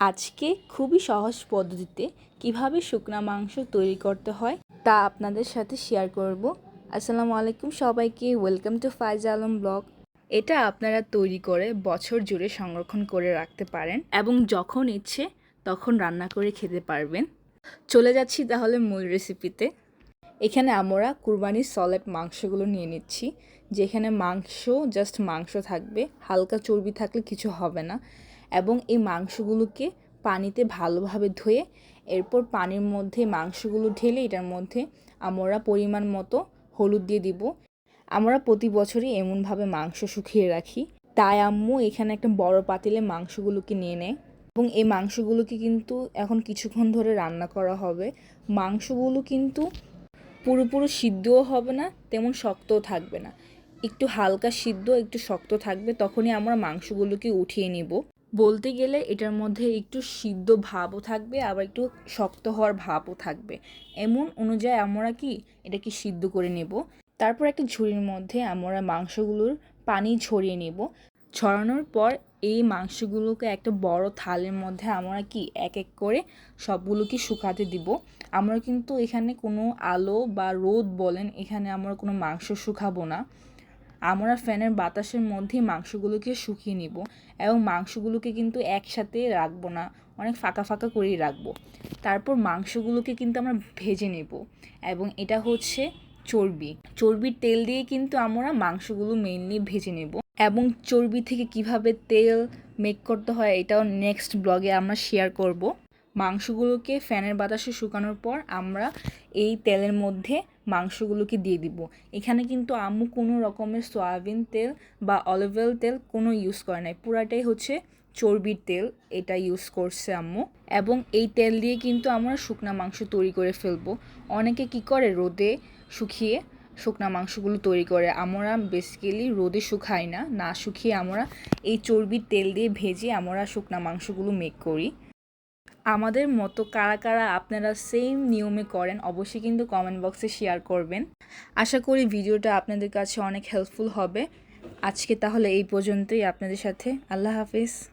আজকে খুবই সহজ পদ্ধতিতে কীভাবে শুকনা মাংস তৈরি করতে হয় তা আপনাদের সাথে শেয়ার করব। আসসালামু আলাইকুম সবাইকে welcome to Faiz Alam blog এটা আপনারা তৈরি করে বছর জুড়ে সংরক্ষণ করে রাখতে পারেন এবং যখন ইচ্ছে তখন রান্না করে খেতে পারবেন। চলে যাচ্ছি তাহলে মূল রেসিপিতে এখানে আমরা কুরবানির সলেড মাংসগুলো নিয়ে নিচ্ছি। যেখানে মাংস জাস্ট মাংস থাকবে, হালকা চর্বি থাকলে কিছু হবে না। এবং এই মাংসগুলোকে পানিতে ভালোভাবে ধুয়ে, এরপর পানির মধ্যে মাংসগুলো ঢেলে এটার মধ্যে আমরা পরিমাণ মতো হলুদ দিয়ে দিব। আমরা প্রতি বছরই এমনভাবে মাংস শুকিয়ে রাখি। তাই আম্মু এখানে একটা বড় পাতিলে মাংসগুলোকে নিয়ে নেয়। এবং এই মাংসগুলোকে কিন্তু এখন কিছুক্ষণ ধরে রান্না করা হবে। মাংসগুলো কিন্তু পুরোপুরি সিদ্ধও হবে না, তেমন শক্তও থাকবে না। একটু হালকা সিদ্ধ, একটু শক্ত থাকবে, তখনই আমরা মাংসগুলোকে উঠিয়ে নিব। বলতে গেলে এটার মধ্যে একটু সিদ্ধ ভাবও থাকবে, আবার একটু শক্ত হওয়ার ভাবও থাকবে। এমন অনুযায়ী আমরা কি এটাকে সিদ্ধ করে নেব। তারপর একটা ঝুড়ির মধ্যে আমরা মাংসগুলোর পানি ছড়িয়ে নেব। ছড়ানোর পর এই মাংসগুলোকে একটা বড় থালের মধ্যে আমরা কি এক এক করে সবগুলোকে শুকাতে দিব। আমরা কিন্তু এখানে কোনো আলো বা রোদ বলেন, এখানে আমরা কোনো মাংস শুকাবো না। আমরা ফ্যানের বাতাসের মধ্যে মাংসগুলোকে শুকিয়ে নিব এবং মাংসগুলোকে কিন্তু একসাথে রাখব না, অনেক ফাঁকা ফাঁকা করেই রাখব। তারপর মাংসগুলোকে কিন্তু আমরা ভেজে নেব এবং এটা হচ্ছে চর্বি। চর্বির তেল দিয়ে কিন্তু আমরা মাংসগুলো মেইনলি ভেজে নেব। এবং চর্বি থেকে কীভাবে তেল মেক করতে হয় এটাও নেক্সট ব্লগে আমরা শেয়ার করব। মাংসগুলোকে ফ্যানের বাতাসে শুকানোর পর আমরা এই তেলের মধ্যে মাংসগুলোকে দিয়ে দিব। এখানে কিন্তু আম্মু কোনো রকমের সয়াবিন তেল বা অলিভ অয়েল তেল কোনো ইউজ করে নাই। পুরাটাই হচ্ছে চর্বির তেল, এটা ইউজ করছে আম্মু। এবং এই তেল দিয়ে কিন্তু আমরা শুকনা মাংস তৈরি করে ফেলব। অনেকে কি করে রোদে শুকিয়ে শুকনা মাংসগুলো তৈরি করে। আমরা বেসিক্যালি রোদে শুকাই না না শুকিয়ে আমরা এই চর্বির তেল দিয়ে ভেজে আমরা শুকনা মাংসগুলো মেক করি। আমাদের মতো কারা কারা আপনারা সেম নিয়মে করেন, অবশ্যই কিন্তু কমেন্ট বক্সে শেয়ার করবেন। আশা করি ভিডিওটা আপনাদের কাছে অনেক হেল্পফুল হবে। আজকে তাহলে এই পর্যন্তই, আপনাদের সাথে। আল্লাহ হাফিজ।